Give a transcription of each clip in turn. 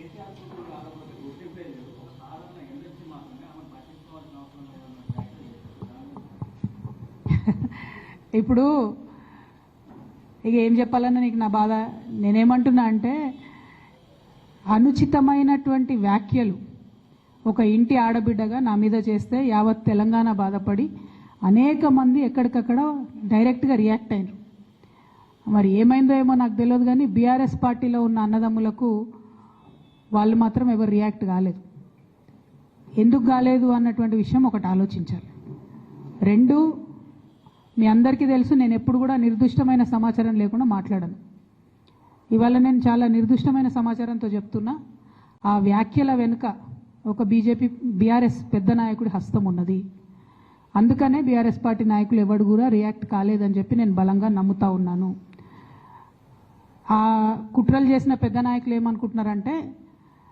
కేసీఆర్ గుర్తింపే లేదు ఒక సాధారణ ఎమ్మెల్సీ మాత్రమే ఆమె పట్టించుకోవాల్సిన అవసరం లేదన్న ఇప్పుడు ఇక ఏం చెప్పాలన్నా నీకు నా బాధ? నేనేమంటున్నా అంటే అనుచితమైనటువంటి వ్యాఖ్యలు ఒక ఇంటి ఆడబిడ్డగా నా మీద చేస్తే యావత్ తెలంగాణ బాధపడి అనేక మంది ఎక్కడికక్కడ డైరెక్ట్గా రియాక్ట్ అయినారు. మరి ఏమైందో ఏమో నాకు తెలియదు కానీ బీఆర్ఎస్ పార్టీలో ఉన్న అన్నదమ్ములకు వాళ్ళు మాత్రం ఎవరు రియాక్ట్ కాలేదు. ఎందుకు కాలేదు అన్నటువంటి విషయం ఒకటి ఆలోచించాలి. రెండు మీ అందరికీ తెలుసు నేను ఎప్పుడు కూడా నిర్దిష్టమైన సమాచారం లేకుండా మాట్లాడను. ఇవాళ నేను చాలా నిర్దిష్టమైన సమాచారంతో చెప్తున్నా ఆ వ్యాఖ్యల వెనుక ఒక బీజేపీ బీఆర్ఎస్ పెద్ద నాయకుడి హస్తం ఉన్నది. అందుకనే బీఆర్ఎస్ పార్టీ నాయకులు ఎవడు కూడా రియాక్ట్ కాలేదని చెప్పి నేను బలంగా నమ్ముతా ఉన్నాను. ఆ కుట్రలు చేసిన పెద్ద నాయకులు ఏమనుకుంటున్నారంటే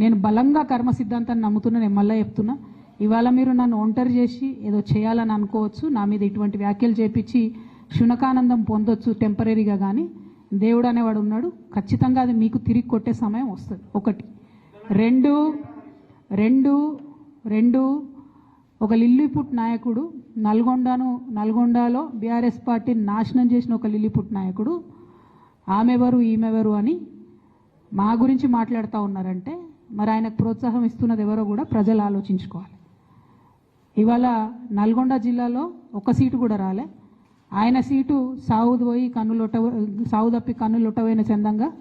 నేను బలంగా కర్మ సిద్ధాంతాన్ని నమ్ముతున్నా నేను మళ్ళీ చెప్తున్నా. ఇవాళ మీరు నన్ను ఒంటరి చేసి ఏదో చేయాలని అనుకోవచ్చు నా మీద ఇటువంటి వ్యాఖ్యలు చేపించి శునకానందం పొందొచ్చు టెంపరీగా కానీ దేవుడు అనేవాడు ఉన్నాడు ఖచ్చితంగా అది మీకు తిరిగి కొట్టే సమయం వస్తుంది. ఒకటి. రెండు రెండు రెండు. ఒక లిల్లీపుట్ నాయకుడు నల్గొండను నల్గొండలో బీఆర్ఎస్ పార్టీని నాశనం చేసిన ఒక లిల్లీపుట్ నాయకుడు. ఆమెవరు ఈమెవరు అని మా గురించి మాట్లాడుతూ ఉన్నారంటే మరి ఆయనకు ప్రోత్సాహం ఇస్తున్నది ఎవరో కూడా ప్రజలు ఆలోచించుకోవాలి. ఇవాళ నల్గొండ జిల్లాలో ఒక సీటు కూడా రాలే. ఆయన సీటు సావుది పోయి కన్నులొట్ట సావు తప్పి కన్నులొట్టపోయిన చందంగా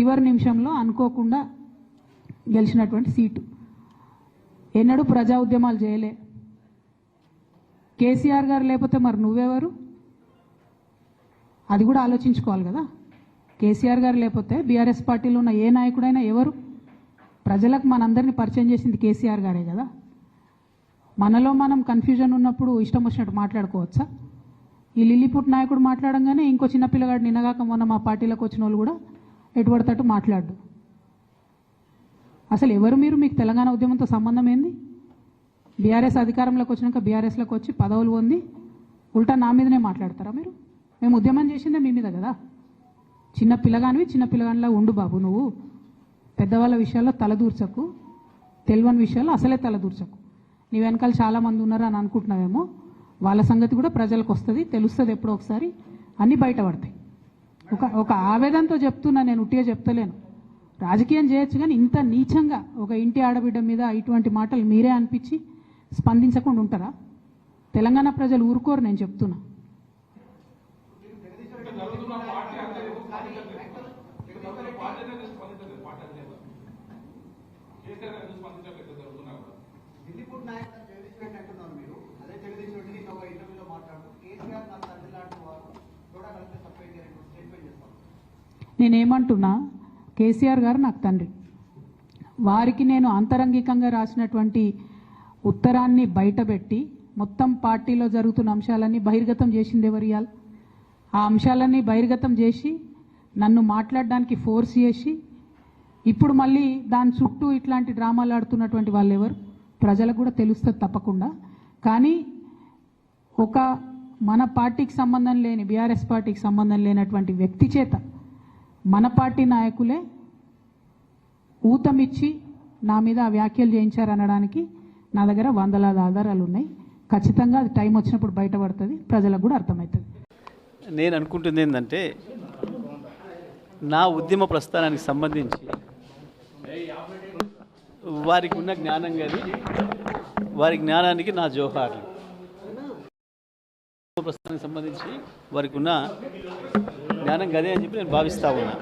చివరి నిమిషంలో అనుకోకుండా గెలిచినటువంటి సీటు. ఎన్నడూ ప్రజా ఉద్యమాలు చేయలే. కేసీఆర్ గారు లేకపోతే మరి నువ్వెవరు? అది కూడా ఆలోచించుకోవాలి కదా. కేసీఆర్ గారు లేకపోతే బీఆర్ఎస్ పార్టీలో ఉన్న ఏ నాయకుడైనా ఎవరు? ప్రజలకు మనందరినీ పరిచయం చేసింది కేసీఆర్ గారే కదా? మనలో మనం కన్ఫ్యూజన్ ఉన్నప్పుడు ఇష్టం వచ్చినట్టు మాట్లాడుకోవచ్చా? ఈ లిల్లీపుట్ నాయకుడు మాట్లాడంగానే ఇంకో చిన్న పిల్లగాడు నిన్నగాక మొన్న మా పార్టీలోకి వచ్చిన వాళ్ళు కూడా ఎటుపడతట్టు మాట్లాడు అసలు ఎవరు మీరు? మీకు తెలంగాణ ఉద్యమంతో సంబంధం ఏంది? బీఆర్ఎస్ అధికారంలోకి వచ్చినాక బీఆర్ఎస్లోకి వచ్చి పదవులు పొంది ఉల్టా నా మీదనే మాట్లాడతారా మీరు? మేము ఉద్యమం చేసిందే మీ మీద కదా? చిన్న పిల్లగానివి చిన్న పిల్లగానిలా ఉండు బాబు నువ్వు. పెద్దవాళ్ళ విషయాల్లో తలదూర్చకు తెలియని విషయాల్లో అసలే తలదూర్చకు నీ వెనకాల చాలామంది ఉన్నారు అని అనుకుంటున్నావేమో వాళ్ళ సంగతి కూడా ప్రజలకు వస్తుంది తెలుస్తుంది ఎప్పుడో ఒకసారి అన్నీ బయటపడతాయి. ఒక ఒక ఆవేదనతో చెప్తున్నా నేను ఉట్టిగా చెప్తలేను. రాజకీయం చేయొచ్చు కానీ ఇంత నీచంగా ఒక ఇంటి ఆడబిడ్డ మీద ఇటువంటి మాటలు మీరే అనిపించి స్పందించకుండా ఉంటారా? తెలంగాణ ప్రజలు ఊరుకోరు నేను చెప్తున్నా. ఢిల్లీపూర్ నాయకులు జగదీష్ రెడ్డి అంటున్నారు మీరు. అదే జగదీష్ రెడ్డి నిన్న ఒక ఇంటర్వ్యూలో మాట్లాడుతూ కేసీఆర్ నా తండ్రి లాంటి వారు కూడా కలిపి సపరేట్ స్టేట్మెంట్ చేస్తాను నేనేమంటున్నా కేసీఆర్ గారు నాకు తండ్రి. వారికి నేను అంతరంగికంగా రాసినటువంటి ఉత్తరాన్ని బయటపెట్టి మొత్తం పార్టీలో జరుగుతున్న అంశాలన్నీ బహిర్గతం చేసింది ఎవరు ఆ అంశాలన్నీ బహిర్గతం చేసి నన్ను మాట్లాడడానికి ఫోర్స్ చేసి ఇప్పుడు మళ్ళీ దాని చుట్టూ ఇట్లాంటి డ్రామాలు ఆడుతున్నటువంటి వాళ్ళు ఎవరు? ప్రజలకు కూడా తెలుస్తుంది తప్పకుండా. కానీ ఒక మన పార్టీకి సంబంధం లేని బీఆర్ఎస్ పార్టీకి సంబంధం లేనటువంటి వ్యక్తి చేత మన పార్టీ నాయకులే ఊతమిచ్చి నా మీద వ్యాఖ్యలు చేయించారనడానికి నా దగ్గర వందలాది ఆధారాలు ఉన్నాయి. ఖచ్చితంగా అది టైం వచ్చినప్పుడు బయటపడుతుంది ప్రజలకు కూడా అర్థమవుతుంది. నేను అనుకుంటుంది ఏంటంటే నా ఉద్యమ ప్రస్థానానికి సంబంధించి వారికి ఉన్న జ్ఞానం కానీ వారి జ్ఞానానికి నా జోహార్లు. ప్రస్థానానికి సంబంధించి వారికి ఉన్న జ్ఞానం గదే అని చెప్పి నేను భావిస్తా ఉన్నా.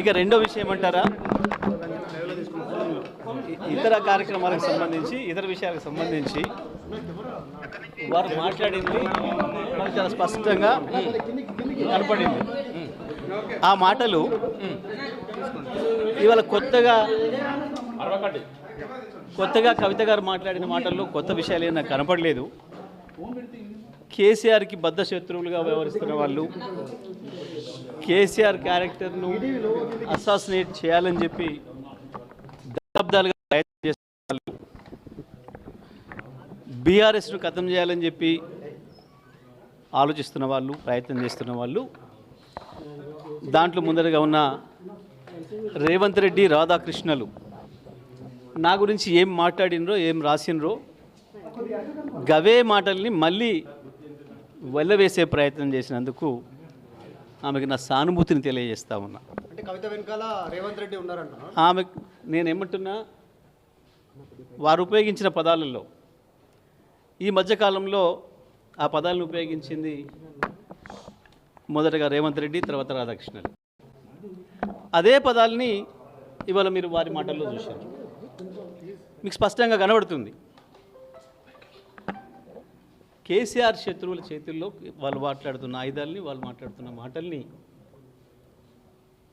ఇక రెండో విషయం ఏమంటారా ఇతర కార్యక్రమాలకు సంబంధించి ఇతర విషయాలకు సంబంధించి వారు మాట్లాడింది మనకు చాలా స్పష్టంగా కనపడింది. ఆ మాటలు ఇవాళ కొత్తగా కొత్తగా కవిత గారు మాట్లాడిన మాటల్లో కొత్త విషయాలు ఏం నాకు కనపడలేదు. కేసీఆర్కి బద్ధ శత్రువులుగా వ్యవహరిస్తున్న వాళ్ళు కేసీఆర్ క్యారెక్టర్ను అసాసినేట్ చేయాలని చెప్పి దశాబ్దాలుగా ప్రయత్నం చేస్తున్న వాళ్ళు బీఆర్ఎస్ను ఖతం చేయాలని చెప్పి ఆలోచిస్తున్న వాళ్ళు ప్రయత్నం చేస్తున్న వాళ్ళు దాంట్లో ముందరగా ఉన్న రేవంత్ రెడ్డి రాధాకృష్ణలు. నా గురించి ఏం మాట్లాడినరో ఏం రాసినరో గవే మాటల్ని మళ్ళీ వెళ్ళవేసే ప్రయత్నం చేసినందుకు ఆమెకి నా సానుభూతిని తెలియజేస్తా ఉన్నా. అంటే కవిత వెనకాల రేవంత్ రెడ్డి ఉన్నారంట. ఆమె నేను ఏమంటున్నా వారు ఉపయోగించిన పదాలలో ఈ మధ్యకాలంలో ఆ పదాలను ఉపయోగించింది మొదటగా రేవంత్ రెడ్డి తర్వాత రాధాకృష్ణన్ అదే పదాలని ఇవాళ మీరు వారి మాటల్లో చూశారు. మీకు స్పష్టంగా కనబడుతుంది. కేసీఆర్ శత్రువుల చేతుల్లో వాళ్ళు మాట్లాడుతున్న ఆయుధాలని వాళ్ళు మాట్లాడుతున్న మాటల్ని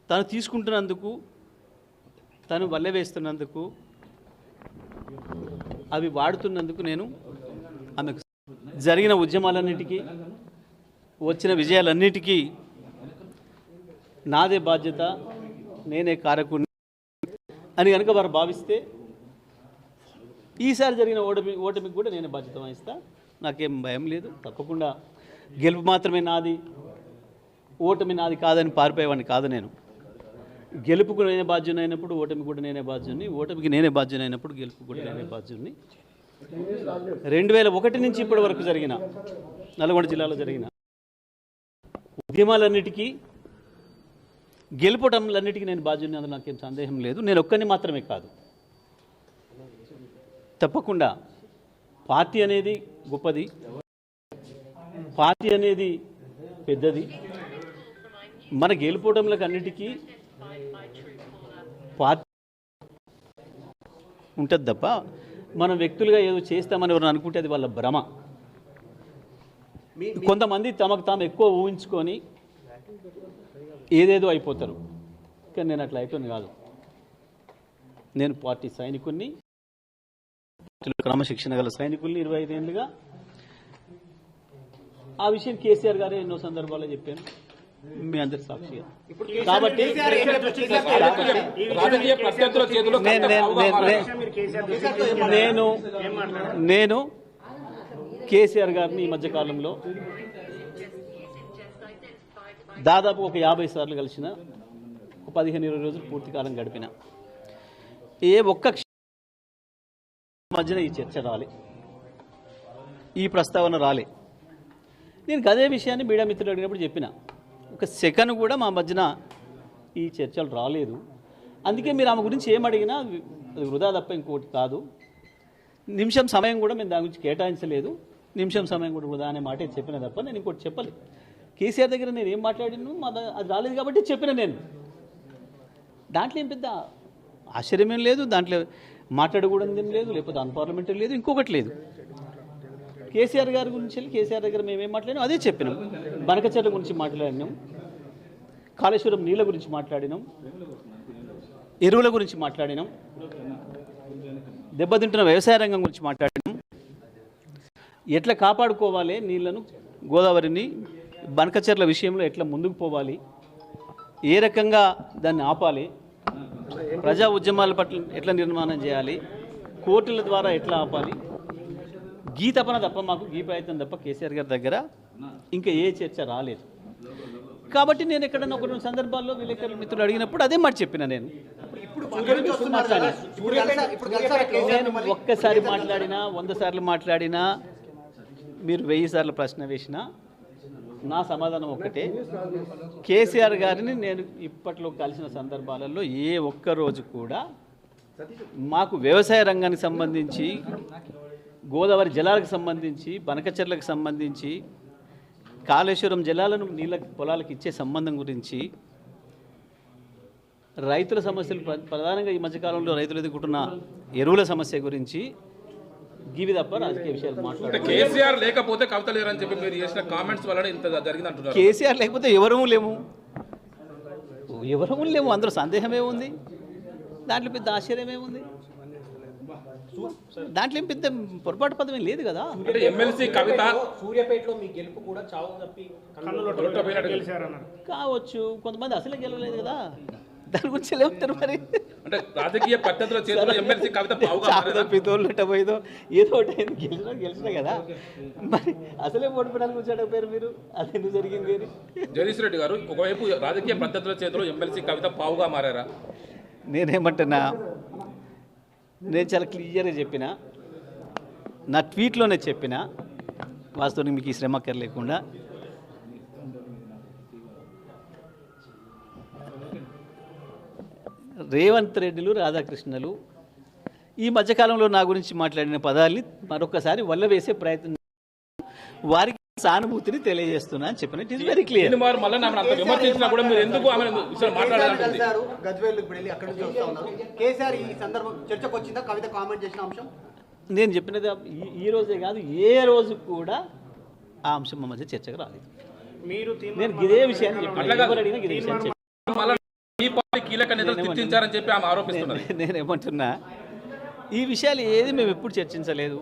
తను తీసుకుంటున్నందుకు తను వల్ల వేస్తున్నందుకు అవి వాడుతున్నందుకు నేను ఆమెకు జరిగిన ఉద్యమాలన్నిటికీ వచ్చిన విజయాలన్నిటికీ నాదే బాధ్యత నేనే కారకుని అని కనుక వారు భావిస్తే ఈసారి జరిగిన ఓటమి ఓటమికి కూడా నేనే బాధ్యత వహిస్తా. నాకేం భయం లేదు. తప్పకుండా గెలుపు మాత్రమే నాది. ఓటమి నాది కాదని పారిపోయేవాడిని కాదు నేను. గెలుపుకు నేనే బాధ్యం అయినప్పుడు ఓటమి కూడా నేనే బాధ్యుని ఓటమికి నేనే బాధ్యుని అయినప్పుడు గెలుపు కూడా నేనే బాధ్యుని రెండు వేల ఒకటి నుంచి ఇప్పటి వరకు జరిగిన నల్గొండ జిల్లాలో జరిగిన ఉద్యమాలన్నిటికీ గెలుపటంలన్నిటికీ నేను బాధ్యుని అందులో నాకేం సందేహం లేదు. నేను ఒక్కరిని మాత్రమే కాదు. తప్పకుండా పార్టీ అనేది గొప్పది. పార్టీ అనేది పెద్దది. మన గెలుపోవడంలకు అన్నిటికీ పార్టీ ఉంటుంది తప్ప మనం వ్యక్తులుగా ఏదో చేస్తామని ఎవరు అనుకుంటే అది వాళ్ళ భ్రమ. కొంతమంది తమకు తాము ఎక్కువ ఊహించుకొని ఏదేదో అయిపోతారు. కానీ నేను అట్లా అయిపోయింది కాదు. నేను పార్టీ పార్టీలో క్రమశిక్షణ గల సైనికుల్ని ఇరవై ఐదేళ్ళుగా ఆ విషయం కేసీఆర్ గారే ఎన్నో సందర్భాల్లో చెప్పాను మీ అందరి సాక్షిగా. కాబట్టి నేను నేను నేను- నేను నేను కేసీఆర్ గారిని ఈ మధ్య కాలంలో దాదాపు ఒక యాభై సార్లు కలిసిన ఒక పదిహేను ఇరవై రోజులు పూర్తి కాలం గడిపిన. ఏ ఒక్క మధ్యన ఈ చర్చ రాలే. ఈ ప్రస్తావన రాలే. నేను అదే విషయాన్ని మీడియా మిత్రులు అడిగినప్పుడు చెప్పిన. ఒక సెకండ్ కూడా మా మధ్యన ఈ చర్చలు రాలేదు. అందుకే మీరు ఆమె గురించి ఏమడిగినా అది వృధా తప్ప ఇంకోటి కాదు. నిమిషం సమయం కూడా మేము దాని గురించి కేటాయించలేదు. నిమిషం సమయం కూడా వృధా అనే మాట చెప్పిన తప్ప నేను ఇంకోటి చెప్పలేదు. కేసీఆర్ దగ్గర నేను ఏం మాట్లాడాను మా అది రాలేదు కాబట్టి చెప్పిన నేను. దాంట్లో ఏం పెద్ద ఆశ్చర్యమేం లేదు దాంట్లో మాట్లాడకూడదు ఏం లేదు లేకపోతే అన్పార్లమెంటరీ లేదు ఇంకొకటి లేదు. కేసీఆర్ గారి గురించి వెళ్ళి కేసీఆర్ దగ్గర మేమేం మాట్లాడినాం అదే చెప్పినాం. బనకచెర్ల గురించి మాట్లాడినాం కాళేశ్వరం నీళ్ళ గురించి మాట్లాడినాం ఎరువుల గురించి మాట్లాడినాం దెబ్బతింటున్న వ్యవసాయ రంగం గురించి మాట్లాడినాం. ఎట్లా కాపాడుకోవాలి నీళ్ళను గోదావరిని బనకచెర్ల విషయంలో ఎట్లా ముందుకు పోవాలి? ఏ రకంగా దాన్ని ఆపాలి? ప్రజా ఉద్యమాల పట్ల ఎట్లా నిర్మాణం చేయాలి? కోర్టుల ద్వారా ఎట్లా ఆపాలి? గీ తపన తప్ప మాకు గీ ప్రయత్నం తప్ప కేసీఆర్ గారి దగ్గర ఇంకా ఏ చర్చ రాలేదు. కాబట్టి నేను ఎక్కడన్నా ఒక రెండు సందర్భాల్లో విలేకరుల మిత్రులు అడిగినప్పుడు అదే మాట చెప్పిన నేను? ఒక్కసారి మాట్లాడినా వంద సార్లు మాట్లాడినా మీరు వెయ్యి సార్లు ప్రశ్న వేసినా నా సమాధానం ఒక్కటే. కేసీఆర్ గారిని నేను ఇప్పట్లో కలిసిన సందర్భాలలో ఏ ఒక్క రోజు కూడా మాకు వ్యవసాయ రంగానికి సంబంధించి గోదావరి జలాలకు సంబంధించి బనకచెర్లకు సంబంధించి కాళేశ్వరం జలాలను నీళ్ళ పొలాలకు ఇచ్చే సంబంధం గురించి రైతుల సమస్యలు ప్ర- ప్రధానంగా ఈ మధ్యకాలంలో రైతులు ఎదుర్కొంటున్న ఎరువుల సమస్య గురించి గివి తప్ప రాజకీయ విషయాలు మాట్లాడారు కేసీఆర్ లేకపోతే కవిత లేరని చెప్పి మీరు చేసిన కామెంట్స్ వలన ఇంత జరిగింది అంటున్నారు కేసీఆర్ లేకపోతే ఎవరూ లేము? ఎవరు లేవు అందులో సందేహం ఏముంది దాంట్లో పెద్ద ఆశ్చర్యం ఏముంది దాంట్లో ఏం పెద్ద పొరపాటు పదం లేదు కదా. ఎమ్మెల్సీ కవిత సూర్యాపేటలో మీ గెలుపు కూడా చావు తప్పి కావచ్చు. కొంతమంది అసలే గెలవలేదు కదా. దాని గురించి ఉంటారు మరి? అంటే రాజకీయ పద్ధతుల చేతిలో ఎమ్మెల్సీ కవిత పావుగా చాలా మారారా? పితోళ్ళు పోయిదో ఏదో ఒకటి అయింది. గెలిచినా గెలిచినా కదా. మరి అసలే ఓడిపోవడానికి వచ్చి అడగపోయారు మీరు? అది ఎందుకు జరిగింది అని? జగదీష్ రెడ్డి గారు ఒకవైపు రాజకీయ పద్ధతుల చేతిలో ఎమ్మెల్సీ కవిత పావుగా మారారా? నేనేమంటున్నా? నేను చాలా క్లియర్గా చెప్పిన. నా ట్వీట్లోనే చెప్పిన. వాస్తవానికి మీకు ఈ శ్రమ లేకుండా రేవంత్ రెడ్డిలు రాధాకృష్ణలు ఈ మధ్యకాలంలో నా గురించి మాట్లాడిన పదాల్ని మరొకసారి వల్లవేసే ప్రయత్నం వారికి సానుభూతిని తెలియజేస్తున్నా అని చెప్పిన ఇట్ ఈస్ వెరీ క్లియర్ విమర్శించినా కూడా మీరు ఎందుకు ఆమె కేసీఆర్ ఈ సందర్భం చర్చకు వచ్చిందా? కవిత కామెంట్ చేసిన అంశం? నేను చెప్పినది ఈ- రోజే కాదు ఏ రోజు కూడా ఆ అంశం మా మధ్య చర్చకు రాలేదు. మీరు నేను ఇదే విషయాన్ని చెప్పాను అడిగినా ఇదే విషయం చెప్పాను మళ్ళీ ఈ పార్టీ కీలక నేతలు గుర్తించారని చెప్పి ఆమె ఆరోపిస్తున్నారు నేను- నేనేమంటున్నా? ఈ విషయాలు ఏది మేము ఎప్పుడు చర్చించలేదు.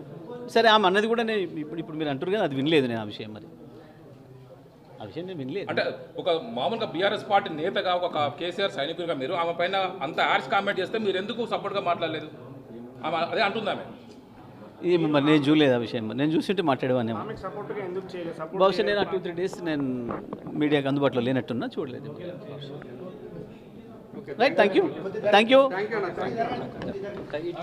సరే ఆమె అన్నది కూడా నేను ఇప్పుడు ఇప్పుడు మీరు అంటారు కానీ అది వినలేదు నేను ఆ విషయం మరి. ఆ విషయం నేను వినలేదు. అంటే ఒక మామూలుగా బీఆర్ఎస్ పార్టీ నేతగా ఒక కేసీఆర్ సైనికునిగా మీరు ఆమె పైన అంత యాడ్స్ కామెంట్ చేస్తే మీరు ఎందుకు సపోర్ట్గా మాట్లాడలేదు? ఆమె అదే అంటుంది ఆమె? ఇది మరి నేను చూడలేదు ఆ విషయం నేను చూసింటే మాట్లాడేవాన్ని బహుశా నేను ఆ టూ త్రీ డేస్ నేను మీడియాకి అందుబాటులో లేనట్టున్నా చూడలేదు. Right, thank you. Thank you. Thank you.